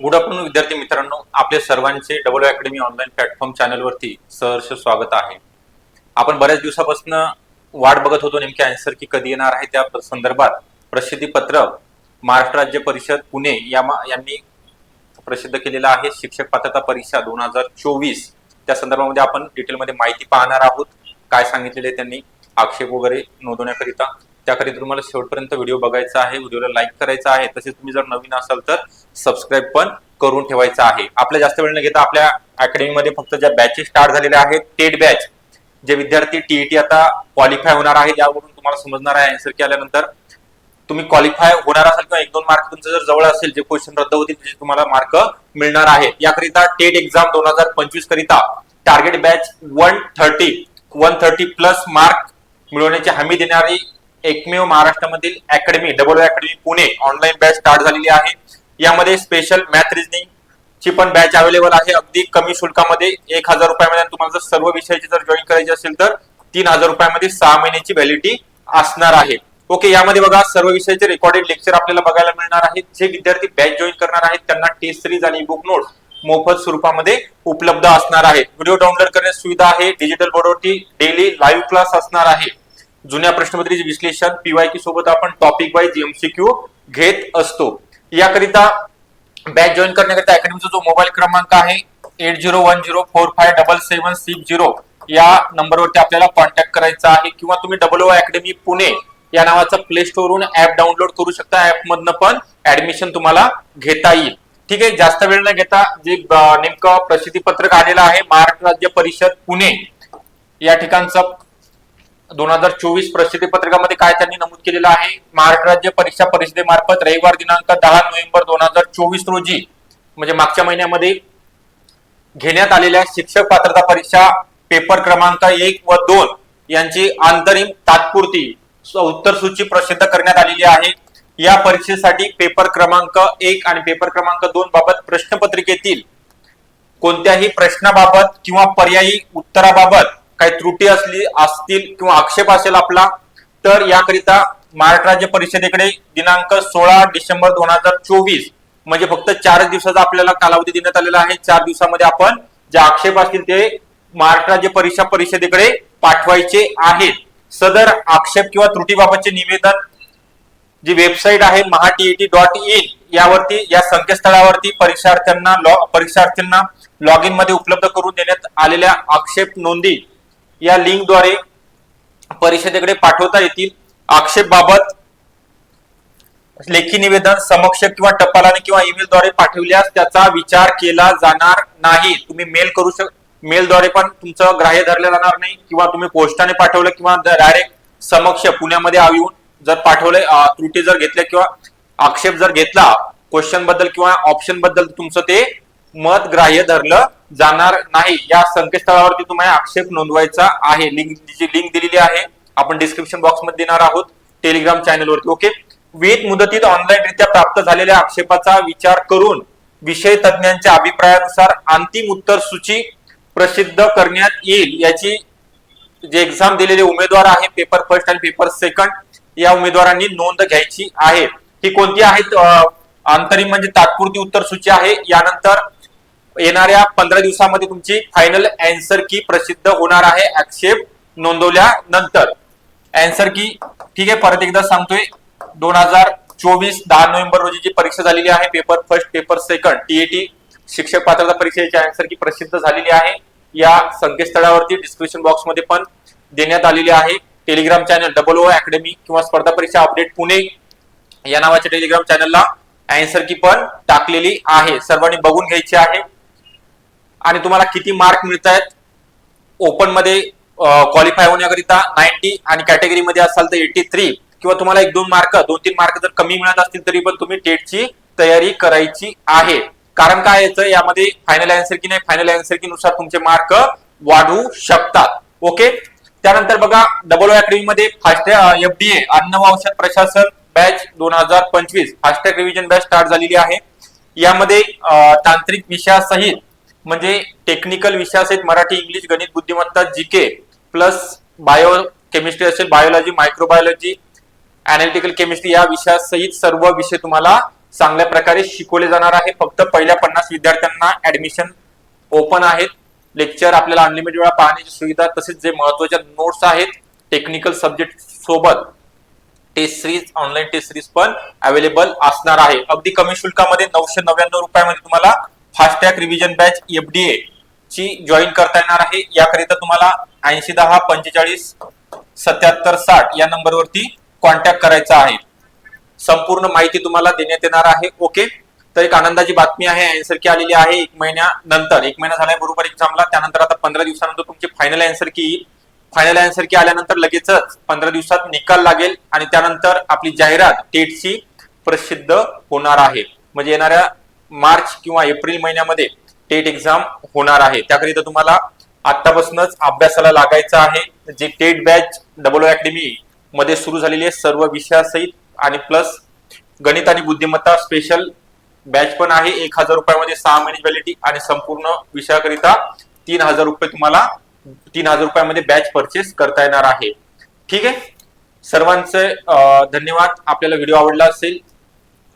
Good afternoon विद्यार्थी मित्रांनो आपले सर्वांचे डबल अकॅडमी ऑनलाईन प्लॅटफॉर्म चॅनलवरती सहर्ष स्वागत आहे. आपण बऱ्याच दिवसापासून वाट बघत होतो नेमके आन्सर की कधी येणार आहे त्या संदर्भात. प्रसिद्धी पत्र महाराष्ट्र राज्य परिषद पुणे या यांनी प्रसिद्ध केलेलं आहे. शिक्षक पात्रता परीक्षा दोन हजार चोवीस. त्या संदर्भामध्ये आपण डिटेलमध्ये माहिती पाहणार आहोत. काय सांगितलेले त्यांनी आक्षेप वगैरे नोंदवण्याकरिता. त्याकरिता तुम्हाला शेवटपर्यंत व्हिडिओ बघायचा आहे व्हिडिओला लाईक करायचा आहे तसेच तुम्ही जर नवीन असाल तर सबस्क्राईब पण करून ठेवायचा आहे. आपल्या जास्त वेळ न घेता आपल्या अकॅडमीमध्ये फक्त ज्या बॅचेस स्टार्ट झालेल्या आहेत टेट बॅच जे विद्यार्थी टीईटी आता क्वालिफाय होणार आहे यावरून तुम्हाला समजणार आहे. आन्सर की आल्यानंतर तुम्ही क्वालिफाय होणार असाल किंवा एक दोन मार्क तुमचं जर जवळ असेल जे क्वेश्चन रद्द होतील त्याचे तुम्हाला मार्क मिळणार आहेत याकरिता टेट एक्झाम दोन हजार पंचवीस करिता target batch one thirty one thirty plus mark मिळवण्याची हमी देणारी एकमेव महाराष्ट्रामधील academy double academy Pune online batch start झालेली आहे. यामध्ये स्पेशल मॅथ रिजनिंग ची पण बॅच अवेलेबल आहे. अगदी कमी शुल्कामध्ये एक हजार रुपयामध्ये आणि तुम्हाला जर सर्व विषयाची जर जॉईन करायची असेल तर तीन हजार रुपयामध्ये सहा महिन्याची व्हॅलिडिटी असणार आहे. ओके यामध्ये बघा सर्व विषयाचे रेकॉर्डेड लेक्चर आपल्याला बघायला मिळणार आहेत. जे विद्यार्थी बॅच जॉईन करणार आहेत त्यांना टेस्ट सिरीज आणि बुक नोट मोफत स्वरूपामध्ये उपलब्ध असणार आहे. व्हिडिओ डाउनलोड करण्याची सुविधा आहे. डिजिटल बोर्डवरती डेली लाईव्ह क्लास असणार आहे. जुन्या प्रश्नपत्रीचे विश्लेषण पीवायकी सोबत आपण टॉपिक वाईज एमसीक्यू घेत असतो. याकरिता बॅच जॉईन करण्याकरिता अकॅडमीचा जो मोबाईल क्रमांक आहे eight zero one zero four five double seven six zero या नंबरवरती आपल्याला कॉन्टॅक्ट करायचा आहे. किंवा तुम्ही डबल ओ अकॅडमी पुणे या नावाचा प्ले स्टोरवरून ऍप डाउनलोड करू शकता. ऍप मधनं पण ऍडमिशन तुम्हाला घेता येईल. ठीक आहे? जास्त वेळ न घेता जे नेमकं प्रसिद्धी पत्रक आलेलं आहे महाराष्ट्र राज्य परिषद पुणे. या ठिकाणचं दोन हजार चोवीस प्रसिद्धी पत्रकामध्ये काय त्यांनी नमूद केलेलं आहे? महाराष्ट्र राज्य परीक्षा परिषदेमार्फत रविवार दिनांक दहा नोव्हेंबर दोन हजार चोवीस रोजी म्हणजे मागच्या महिन्यामध्ये घेण्यात आलेल्या शिक्षक पात्रता परीक्षा पेपर क्रमांक एक व दोन यांची अंतरिम तात्पुरती उत्तर सूची प्रसिद्ध करण्यात आलेली आहे. या परीक्षेसाठी पेपर क्रमांक एक आणि पेपर क्रमांक दोन बाबत प्रश्नपत्रिकेतील कोणत्याही प्रश्नाबाबत किंवा पर्यायी उत्तराबाबत काही त्रुटी असली असतील किंवा आक्षेप असेल आपला तर याकरिता महाराष्ट्र राज्य परिषदेकडे दिनांक सोळा डिसेंबर दोन हजार चोवीस म्हणजे फक्त चार दिवसाचा आपल्याला कालावधी देण्यात आलेला आहे. चार दिवसामध्ये आपण जे आक्षेप असतील ते महाराष्ट्र राज्य परीक्षा परिषदेकडे पाठवायचे आहेत. सदर आक्षेप किंवा त्रुटीबाबतचे निवेदन जी वेबसाईट आहे महाटीईटी डॉट इन यावरती या संकेतस्थळावरती परीक्षार्थ्यांना लॉ- परीक्षार्थींना लॉग इनमध्ये उपलब्ध करून देण्यात आलेल्या आक्षेप नोंदी या लिंकद्वारे परिषदेकडे पाठवता येतील. आक्षेप बाबत लेखी निवेदन समक्ष किंवा टपालाने किंवा ईमेल द्वारे पाठवल्यास त्याचा विचार केला जाणार नाही. तुम्ही मेल करू शक मेलद्वारे पण तुमचं ग्राह्य धरलं जाणार नाही किंवा तुम्ही पोस्टाने पाठवलं किंवा डायरेक्ट समक्ष पुण्यामध्ये येऊन जर पाठवले त्रुटी जर घेतल्या किंवा आक्षेप जर घेतला क्वेश्चनबद्दल किंवा ऑप्शनबद्दल तुमचं ते मत ग्राह्य धरलं जाणार नाही. या संकेतस्थळावरती तुम्हाला आक्षेप नोंदवायचा आहे. लिंक जी लिंक दिलेली आहे आपण डिस्क्रिप्शन बॉक्समध्ये देणार आहोत. टेलिग्राम चॅनलवरती ओके विविध मुदतीत ऑनलाईन रित्या प्राप्त झालेल्या आक्षेपाचा विचार करून विषय तज्ञांच्या अभिप्रायानुसार अंतिम उत्तर सूची प्रसिद्ध करण्यात येईल. याची जे एक्झाम दिलेले उमेदवार आहे पेपर फर्स्ट आणि पेपर सेकंड या उमेदवारांनी नोंद घ्यायची आहे. ही कोणती आहेत? अंतरिम म्हणजे तात्पुरती उत्तर सूची आहे. यानंतर येणाऱ्या पंधरा दिवसामध्ये तुमची फायनल अँसर की प्रसिद्ध होणार आहे. आक्षेप नोंदवल्यानंतर. अँसर की ठीक आहे परत एकदा सांगतोय. दोन हजार चोवीस दहा नोव्हेंबर रोजी जी परीक्षा झालेली आहे paper first paper second TAT शिक्षक पात्रता परीक्षेची अँसर की प्रसिद्ध झालेली आहे. या संकेतस्थळावरती डिस्क्रिप्शन बॉक्समध्ये पण देण्यात आलेली आहे. Telegram channel double O academy किंवा स्पर्धा परीक्षा अपडेट पुणे या नावाच्या टेलिग्राम चॅनलला अँसर की पण टाकलेली आहे. सर्वांनी बघून घ्यायची आहे. आणि तुम्हाला किती मार्क मिळत आहेत ओपनमध्ये क्वालिफाय होण्याकरिता नाईन्टी आणि कॅटेगरीमध्ये असाल तर एटी थ्री किंवा तुम्हाला एक दोन मार्क दोन तीन मार्क जर कमी मिळत असतील तरी पण तुम्ही टेटची तयारी करायची आहे. कारण काय याचं? यामध्ये फायनल अँसर की नाही? फायनल अँसर की नुसार तुमचे मार्क वाढू शकतात. ओके त्यानंतर बघा डबल अकॅडमी मध्ये फास्ट एफडीए अन्न व औषध प्रशासन बॅच दोन हजार पंचवीस. फास्टॅग रिव्हिजन बॅच स्टार्ट झालेली आहे. यामध्ये तांत्रिक विषयासहित म्हणजे टेक्निकल विषयासहित मराठी इंग्लिश गणित बुद्धिमत्ता जीके प्लस बायो केमिस्ट्री असेल बायोलॉजी मायक्रोबायोलॉजी अनालिटिकल केमिस्ट्री या विषयासहित सर्व विषय तुम्हाला चांगल्या प्रकारे शिकवले जाणार आहे. फक्त पहिल्या पन्नास विद्यार्थ्यांना ऍडमिशन ओपन आहेत. लेक्चर आपल्याला अनलिमिटेड वेळा पाहण्याची सुविधा तसेच जे महत्त्वाच्या नोट्स आहेत टेक्निकल सब्जेक्ट सोबत test series online test series पण अवेलेबल असणार आहे. अगदी कमी शुल्कामध्ये नऊशे नव्याण्णव रुपयामध्ये तुम्हाला fast track revision batch FDA ची जॉईन करता येणार आहे. याकरिता तुम्हाला ऐंशी दहा पंचेचाळीस सत्याहत्तर साठ या नंबरवरती कॉन्टॅक्ट करायचा आहे. संपूर्ण माहिती तुम्हाला देण्यात येणार आहे. ओके? तर एक आनंदाची बातमी आहे. अँसर की आलेली आहे एक महिन्यानंतर एक महिना झालाय बरोबर एक्झामला त्यानंतर आता पंधरा दिवसानंतर तुमची फायनल अँसर की येईल. फायनल अँसर की आल्यानंतर लगेचच पंधरा दिवसात निकाल लागेल आणि त्यानंतर आपली जाहिरात टेटची प्रसिद्ध होणार आहे. म्हणजे येणाऱ्या मार्च किंवा एप्रिल महिन्यामध्ये टेट एक्झाम होणार आहे. त्याकरिता तुम्हाला आतापासूनच अभ्यासाला लागायचं आहे. जे टेट बॅच डबल अकॅडमी मध्ये सुरू झालेली आहे सर्व विषयासहित आणि प्लस गणित आणि बुद्धिमत्ता स्पेशल बॅच पण आहे. एक हजार रुपयामध्ये सहा महिने व्हॅलिटी आणि संपूर्ण विषयाकरिता तीन हजार रुपये तुम्हाला तीन हजार रुपयामध्ये बॅच परचेस करता येणार आहे. ठीक आहे? सर्वांचे धन्यवाद. आपल्याला व्हिडिओ आवडला असेल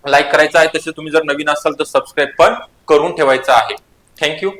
लाईक करायचा आहे तसे तुम्ही जर नवीन असाल तर सबस्क्राईब पण करून ठेवायचं आहे. थँक्यू